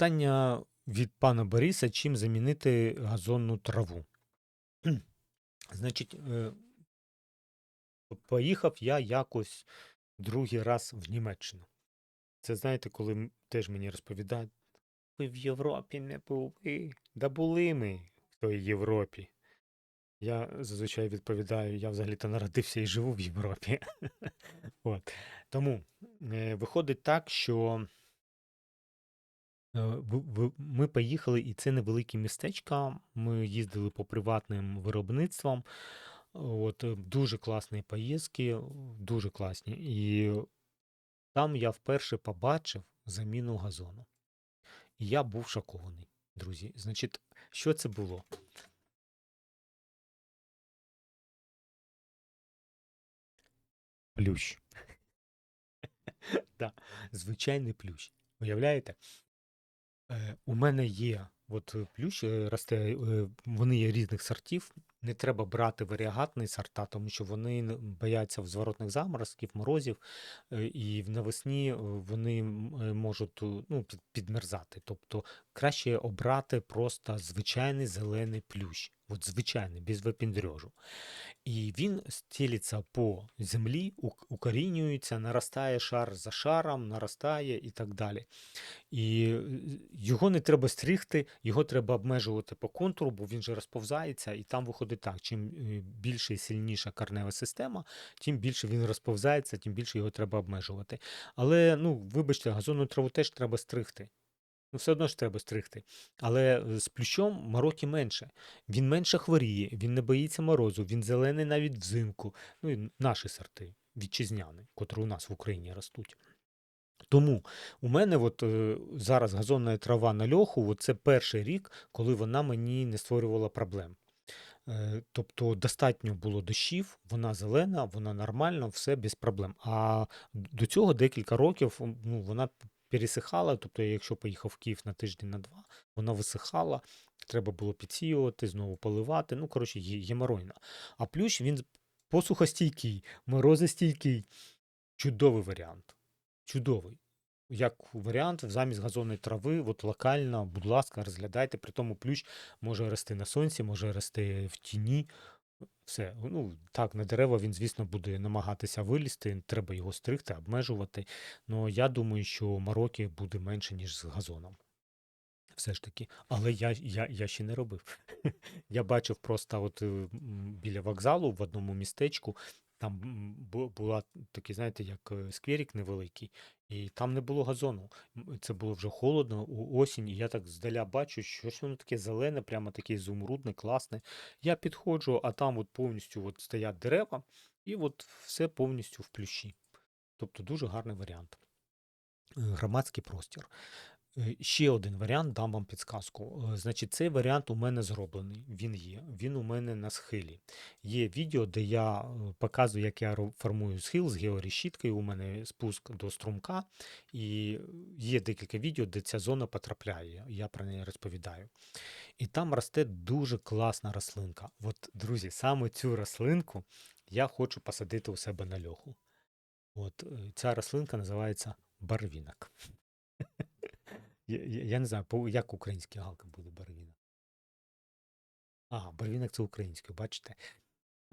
Питання від пана Бориса: чим замінити газонну траву? Значить, е, поїхав я якось другий раз в Німеччину. Це знаєте, коли теж мені розповідають, ви в Європі не були. Да були ми в той Європі. Я зазвичай відповідаю, я взагалі-то народився і живу в Європі. От. Тому е, виходить так, що Ми поїхали, і це невеликі містечка. Ми їздили по приватним виробництвам. От, е, дуже класні поїздки, дуже класні. І там я вперше побачив заміну газону. І я був шокований, друзі. Значить, що це було? Плющ. Звичайний плющ. Уявляєте? Е, У мене є от е, плющ, е, росте, вони є різних сортів. Не треба брати варіагатний сорта, тому що вони бояться зворотних заморозків, морозів, е, і навесні вони можуть ну, підмерзати. Тобто краще обрати просто звичайний зелений плющ. От звичайний, без випіндрьожу. І він стелиться по землі, укорінюється, наростає шар за шаром, наростає і так далі. І е, його не треба стригти, його треба обмежувати по контуру, бо він же розповзається, і там виходить так: чим е, більше і сильніша корнева система, тим більше він розповзається, тим більше його треба обмежувати. Але, ну, вибачте, газонну траву теж треба стригти. Ну, все одно ж треба стригти. Але е, з плющом мороки менше. Він менше хворіє, він не боїться морозу, він зелений навіть взимку. Ну і наші сорти вітчизняні, котрі у нас в Україні ростуть. Тому у мене от, е, зараз газонна трава на льоху, от це перший рік, коли вона мені не створювала проблем. Е, Тобто достатньо було дощів, вона зелена, вона нормальна, все без проблем. А до цього декілька років ну, вона пересихала. Тобто, якщо поїхав в Київ на тиждень на два, вона висихала, треба було підсіювати, знову поливати. Ну, коротше, геморойна. А плющ він посухостійкий, морозостійкий. Чудовий варіант. Чудовий. Як варіант, замість газонної трави, от локально, будь ласка, розглядайте. При тому плющ може рости на сонці, може рости в тіні. Все. Ну, так, на дерева він, звісно, буде намагатися вилізти, треба його стригти, обмежувати. Але я думаю, що мороки буде менше, ніж з газоном. Все ж таки. Але я, я, я ще не робив. Я бачив просто от біля вокзалу в одному містечку. Там була такий, знаєте, як е, скверик невеликий, і там не було газону. Це було вже холодно, у- осінь, і я так здаля бачу, що щось воно таке зелене, прямо таке ізумрудне, класне. Я підходжу, а там от повністю от стоять дерева, і от все повністю в плющі. Тобто дуже гарний варіант. Е, Громадський простір. Е, Ще один варіант, дам вам підсказку. Е, Значить, цей варіант у мене зроблений. Він є. Він у мене на схилі. Є відео, де я е, показую, як я формую схил з георішіткою. У мене спуск до струмка. І є декілька відео, де ця зона потрапляє. Я про неї розповідаю. І там росте дуже класна рослинка. От, друзі, саме цю рослинку я хочу посадити у себе на льоху. От ця рослинка називається барвінок. Я, я, не знаю, як українська галка буде барвінок. А, барвінок це українською, бачите?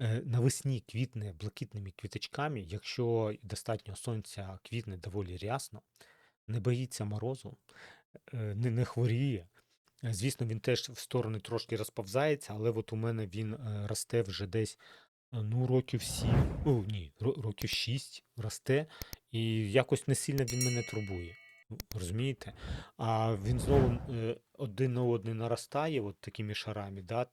Е, Навесні квітне блакитними квіточками, якщо достатньо сонця квітне доволі рясно, не боїться морозу, е, не, не хворіє. Е, Звісно, він теж в сторони трошки розповзається, але от у мене він росте вже десь ну, років сім, о, ні, років шість росте, і якось не сильно він мене турбує. Ну, Розумієте? А він знову е, один на один наростає, от такими шарами, да,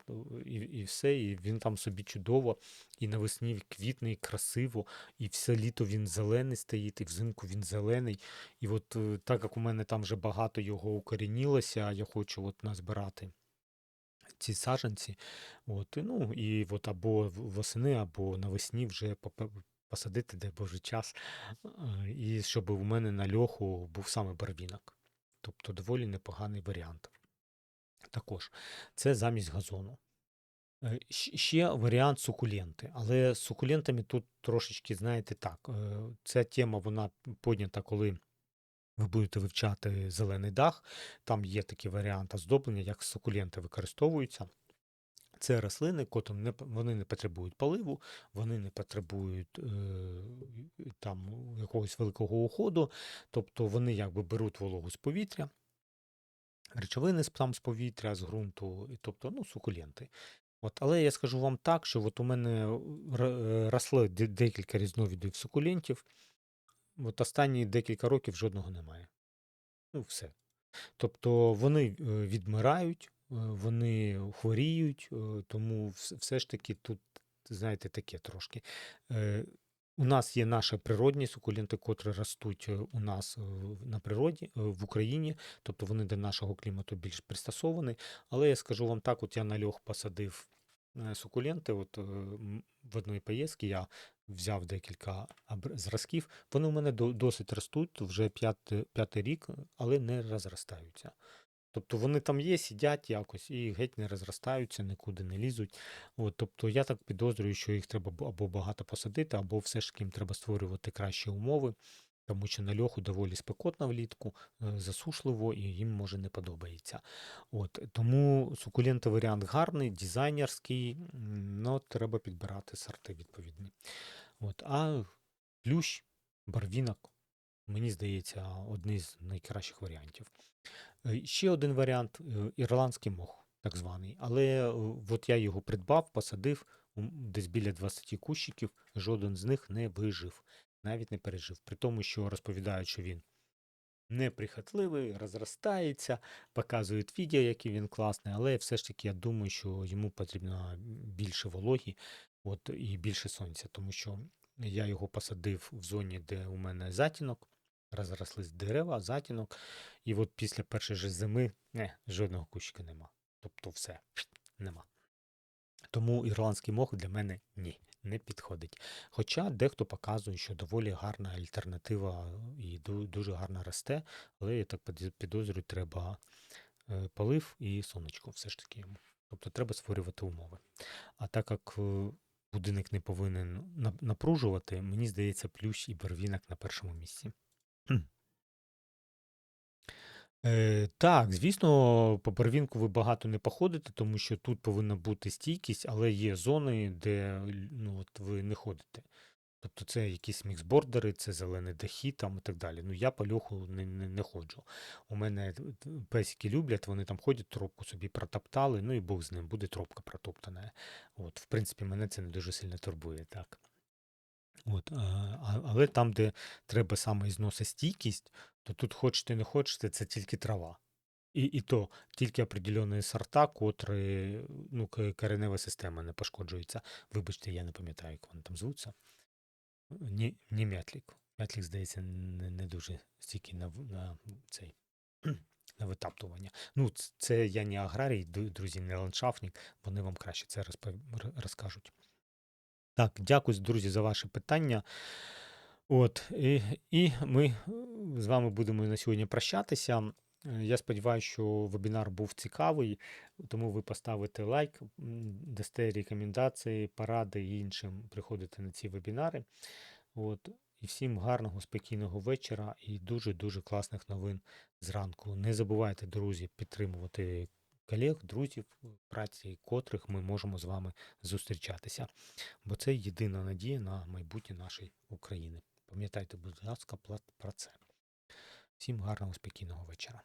і, і все, і він там собі чудово, і навесні квітне, і красиво, і все літо він зелений стоїть, і взимку він зелений. І от е, так як у мене там вже багато його укорінілося, я хочу от назбирати ці саджанці. От, ну, і от або восени, або навесні вже посадити, дай Боже час, е, і щоб у мене на льоху був саме барвінок. Тобто доволі непоганий варіант. Також це замість газону. Е, Ще варіант сукуленти, але з сукулентами тут трошечки, знаєте, так. е, Ця тема вона піднята, коли ви будете вивчати зелений дах, там є такі варіанти оздоблення, як сукуленти використовуються. Це рослини, котрим не, вони не потребують поливу, вони не потребують е, там якогось великого уходу, тобто вони якби беруть вологу з повітря, речовини там з повітря, з ґрунту, тобто ну, сукуленти. От, але я скажу вам так, що от у мене р- е, росли декілька різновидів сукулентів. От останні декілька років жодного немає. Ну, все. Тобто вони е, відмирають, е, вони хворіють, е, тому все ж таки тут, знаєте, таке трошки. Е, У нас є наші природні сукуленти, котрі ростуть е, у нас е, на природі е, в Україні, тобто вони до нашого клімату більш пристосовані. Але я скажу вам так: от я на льох посадив е, сукуленти. От е, в одної поїздки я взяв декілька зразків. Вони у мене досить ростуть вже п'ятий рік, але не розростаються. Тобто вони там є, сидять якось і геть не розростаються, нікуди не лізуть. От, тобто я так підозрюю, що їх треба або багато посадити, або все ж таки їм треба створювати кращі умови, тому що на льоху доволі спекотно влітку, е, засушливо і їм може не подобається. От, тому сукулентний варіант гарний, дизайнерський, але треба підбирати сорти відповідні. От, а плющ, барвінок, мені здається, одні з найкращих варіантів. Е, Ще один варіант е, ірландський мох, так званий. Але е, от я його придбав, посадив десь біля 20 кущиків, жоден з них не вижив, навіть не пережив. При тому, що розповідають, що він неприхотливий, розростається, показують відео, який він класний, але все ж таки я думаю, що йому потрібно більше вологі от, і більше сонця, тому що я його посадив в зоні, де у мене затінок, розрослись дерева, затінок, і от після першої же зими не, жодного кущика нема. Тобто все, нема. Тому ірландський мох для мене ні, не підходить. Хоча дехто показує, що доволі гарна альтернатива і дуже гарно росте, але я так підозрюю, треба е, полив і сонечко все ж таки йому. Тобто треба створювати умови. А так як е, будинок не повинен напружувати, мені здається, плющ і барвінок на першому місці. Е, так, звісно, по первінку ви багато не походите, тому що тут повинна бути стійкість, але є зони, де ну, от ви не ходите. Тобто це якісь міксбордери, це зелені дахи там і так далі. Ну я по льоху не, не, не ходжу. У мене песики люблять, вони там ходять, тропку собі протоптали, ну і Бог з ним, буде тропка протоптана. От, в принципі, мене це не дуже сильно турбує, так. От, але там, де треба саме зносостійкість, то тут хочете не хочете, це тільки трава. І, і то тільки определені сорта, котрі ну, коренева система не пошкоджується. Вибачте, я не пам'ятаю, як вони там звуться. Ні, ні мятлік. Мятлік, здається, не, не дуже стійкий на, на цей на витаптування. Ну, це я не аграрій, друзі, не ландшафтник, вони вам краще це розпов... розкажуть. Так, дякую, друзі, за ваші питання. От, і, і ми з вами будемо на сьогодні прощатися. Е, Я сподіваюся, що вебінар був цікавий, тому ви поставите лайк, дасте рекомендації, поради іншим приходити на ці вебінари. От, і всім гарного, спокійного вечора і дуже-дуже класних новин зранку. Не забувайте, друзі, підтримувати колег, друзів, праці, котрих ми можемо з вами зустрічатися. Бо це єдина надія на майбутнє нашої України. Пам'ятайте, будь ласка, про це. Всім гарного спокійного вечора.